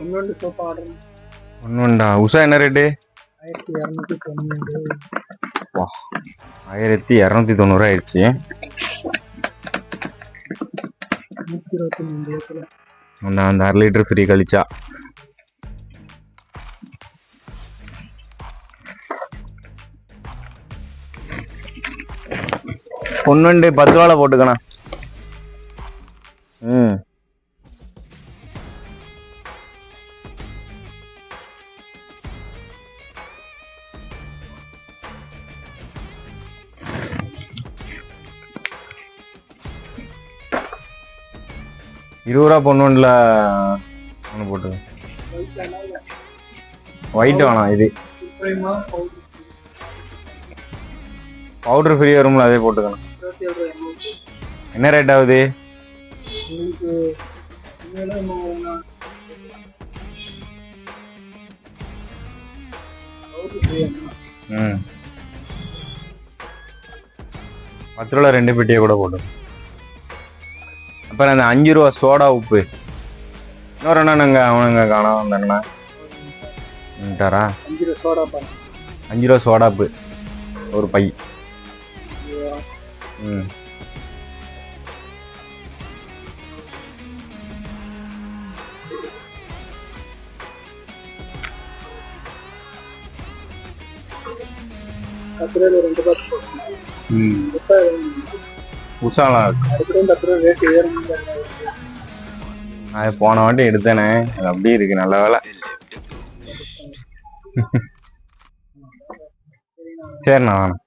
ஒன்னொன்று? Order Usha என்ன rate ஆயிரத்தி இரநூத்தி தொண்ணூறு. ஆயிரத்தி இரநூத்தி தொண்ணூறு ஆயிடுச்சு. நூற்றி இருபத்தி மூணு லிட்டர் அந்த அந்த அரை லிட்டர் ஃப்ரீ கழிச்சா. பொண்ணுண்டு பத்து வாழை போட்டுக்கண்ணா இருபது ரூபா பொண்ணுல ஒன்று போட்டு. ஒயிட் வேணாம் இது. பவுடர் ஃப்ரீ வரும்ல அதே போட்டுக்கணும். என்ன ரேட் ஆகுது? ம். பத்து ரூபா ரெண்டு பெட்டியை கூட போட்டு. அப்புறம் அந்த அஞ்சு ரூபா சோடா உப்பு. இன்னொரு அண்ணனுங்க அவனுங்க காணாம வந்தானுண்ணா ட்டாரா அஞ்சு ரூபா சோடா பாருங்க அஞ்சு ரூபா சோடா உப்பு. ஒரு பை. ம். பத்து ரூபாய் ரெண்டு போட்டுருங்க ம். புதுசா உஷாலா போன வாட்டி எடுத்தேனே. அது அப்படியே இருக்கு நல்ல வேலை. சரிண்ணா வேணாம்